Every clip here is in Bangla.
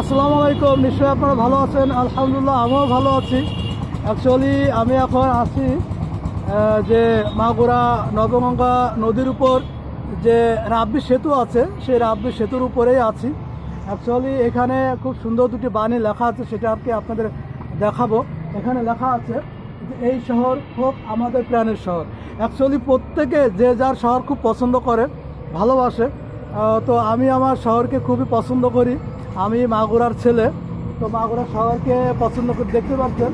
আসসালামু আলাইকুম, নিশ্চয়ই আপনারা ভালো আছেন। আলহামদুলিল্লাহ, আমিও ভালো আছি। অ্যাকচুয়ালি আমি এখন আছি যে মাগুরা নবগঙ্গা নদীর উপর যে রাব্বি সেতু আছে, সেই রাব্বি সেতুর উপরেই আছি। অ্যাকচুয়ালি এখানে খুব সুন্দর দুটি বাণী লেখা আছে, সেটা আর কি আপনাদের দেখাবো। এখানে লেখা আছে এই শহর হোক আমাদের প্রাণের শহর। অ্যাকচুয়ালি প্রত্যেকে যে যার শহর খুব পছন্দ করে, ভালোবাসে তো আমি আমার শহরকে খুবই পছন্দ করি। আমি মাগুরার ছেলে। তো মাগুরা সবাইকে পছন্দ করে দেখতে পাচ্ছেন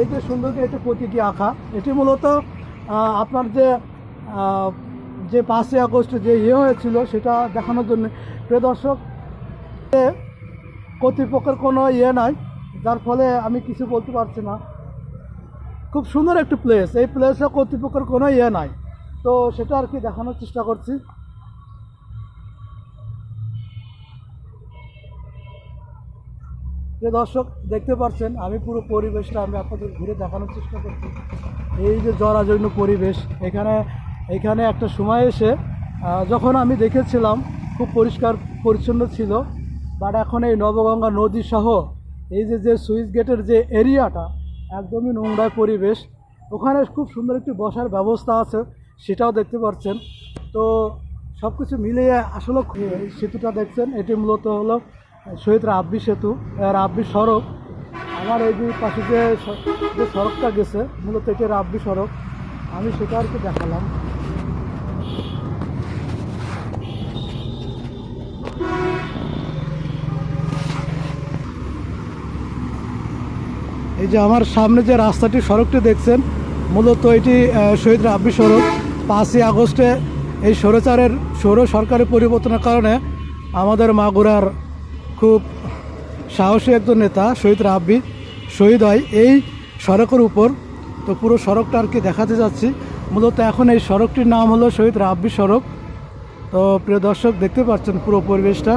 এই যে সুন্দর করে একটি প্রতীকী আঁকা। এটি মূলত আপনার যে যে পাঁচই আগস্ট যে ইয়ে হয়েছিল, সেটা দেখানোর জন্য। প্রিয় দর্শক কর্তৃপক্ষের কোনো ইয়ে নাই। যার ফলে আমি কিছু বলতে পারছি না। খুব সুন্দর একটি প্লেস এই প্লেসে কর্তৃপক্ষের কোনো ইয়ে নাই। তো সেটা আর কি দেখানোর চেষ্টা করছি। যে দর্শক, দেখতে পাচ্ছেন, আমি পুরো পরিবেশটা আমি আপনাদের ঘুরে দেখানোর চেষ্টা করছি। এই যে জরাজীর্ণ পরিবেশ, এখানে এখানে একটা সময় এসে যখন আমি দেখেছিলাম, খুব পরিষ্কার পরিচ্ছন্ন ছিল বাট এখন এই নবগঙ্গা নদী সহ এই যে যে সুইচ গেটের যে এরিয়াটা, একদমই নোংরা পরিবেশ, ওখানে খুব সুন্দর একটি বসার ব্যবস্থা আছে, সেটাও দেখতে পাচ্ছেন। তো সব কিছু মিলিয়ে আসলে সেতুটা দেখছেন, এটি মূলত হলো শহীদ রাব্বি সেতু রাব্বি সড়ক। আমার এই যে পাশে যে যে সড়কটা গেছে, মূলত এটি রাব্বি সড়ক। আমি সেটা আর কি দেখালাম। এই যে আমার সামনে যে রাস্তাটি, সড়কটি দেখছেন, মূলত এটি শহীদ রাব্বি সড়ক। পাঁচই আগস্টে এই সৌরচারের সৌর সরকারের পরিবর্তনের কারণে আমাদের মাগুরার খুব সাহসী একজন নেতা, শহীদ রাব্বি, শহীদ হয় এই সড়কের উপর। তো পুরো সড়কটা আর কি দেখাতে যাচ্ছি। মূলত এখন এই সড়কটির নাম হলো শহীদ রাব্বি সড়ক। তো প্রিয় দর্শক, দেখতে পাচ্ছেন পুরো পরিবেশটা।